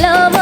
love.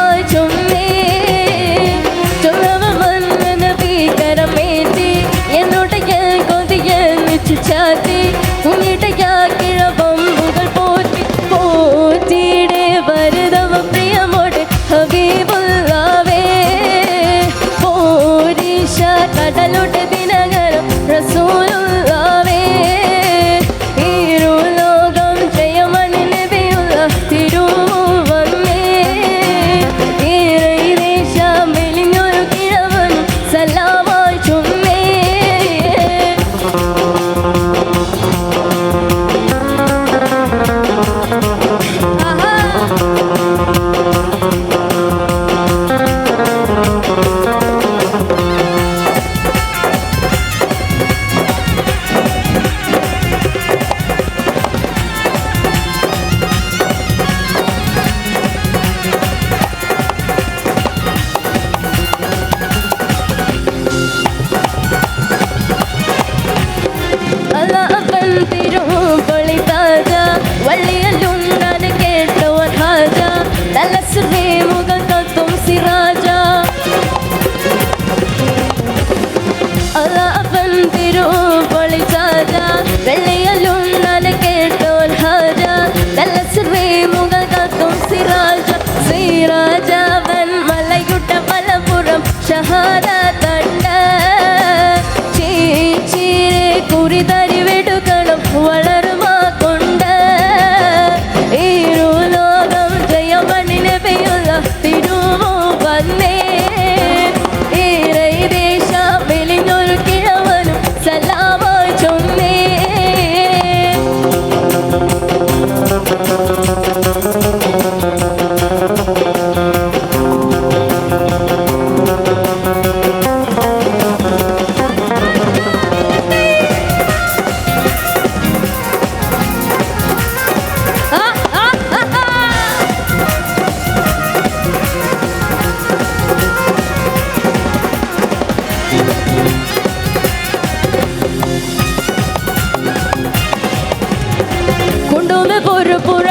Singapore.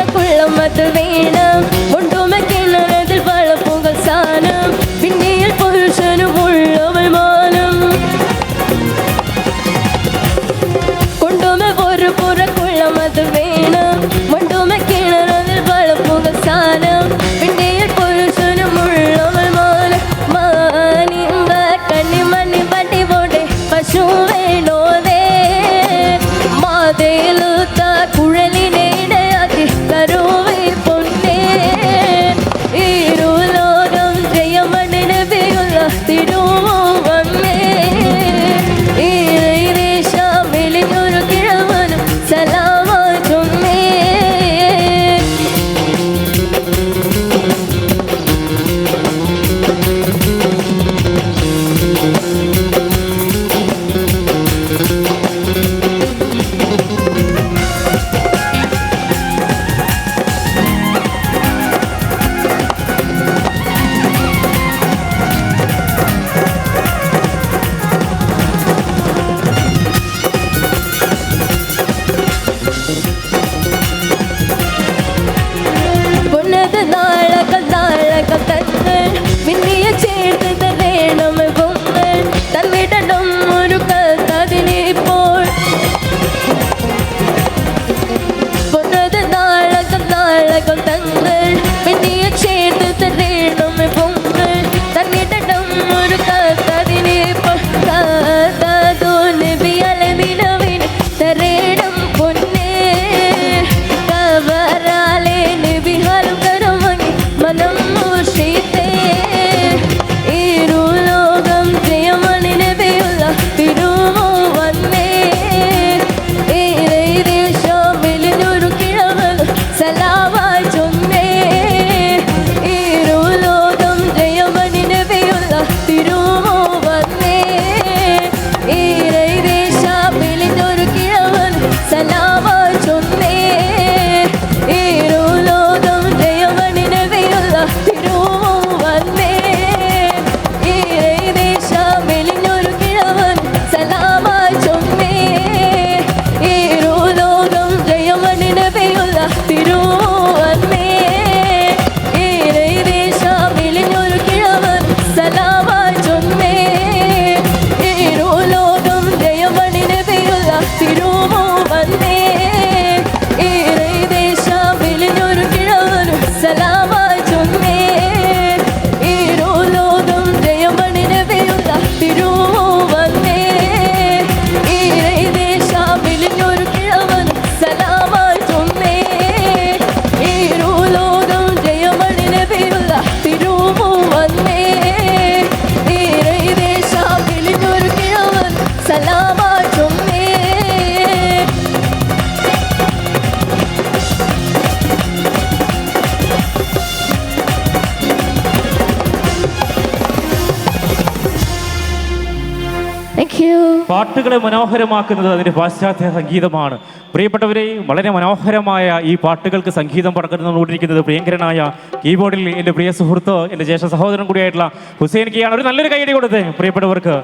പാട്ടുകളെ മനോഹരമാക്കുന്നത് അതിന്റെ പാശ്ചാത്യ സംഗീതമാണ്. പ്രിയപ്പെട്ടവരെ വളരെ മനോഹരമായ ഈ പാട്ടുകൾക്ക് സംഗീതം പടക്കുന്നതുകൊണ്ടിരിക്കുന്നത് പ്രിയങ്കരനായ കീബോർഡിൽ എന്റെ പ്രിയ സുഹൃത്ത് എന്റെ ജ്യേഷ്ഠ സഹോദരൻ കൂടിയായിട്ടുള്ള ഹുസൈൻ കിയാണ്. ഒരു നല്ലൊരു കൈയടി കൊടുത്തേ പ്രിയപ്പെട്ടവർക്ക്.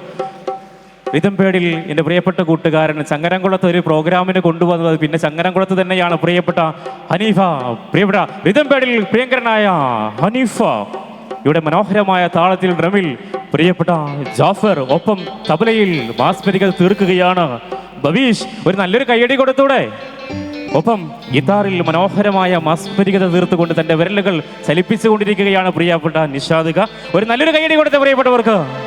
വിതംപേടിൽ എന്റെ പ്രിയപ്പെട്ട കൂട്ടുകാരൻ ചങ്ങരംകുളത്ത് ഒരു പ്രോഗ്രാമിന് കൊണ്ടുവന്നത് പിന്നെ ചങ്ങരംകുളത്ത് തന്നെയാണ് പ്രിയപ്പെട്ട ഹനീഫ. പ്രിയപ്പെട്ട വിതംപേടിൽ പ്രിയങ്കരനായ ഹനീഫ. ഇവിടെ മനോഹരമായ താളത്തിൽ ഡ്രമിൽ പ്രിയപ്പെട്ട ജാഫർ ഒപ്പം തബലയിൽ മാസ്മരികത തീർക്കുകയാണ്. ബബീഷ് ഒരു നല്ലൊരു കയ്യടി കൊടുത്തൂടെ? ഒപ്പം ഗിത്താറിൽ മനോഹരമായ മാസ്മരികത തീർത്തുകൊണ്ട് തന്റെ വിരലുകൾ ചലിപ്പിച്ചുകൊണ്ടിരിക്കുകയാണ് പ്രിയപ്പെട്ട നിഷാദിക. ഒരു നല്ലൊരു കയ്യടി കൊടുത്ത പ്രിയപ്പെട്ടവർക്ക്.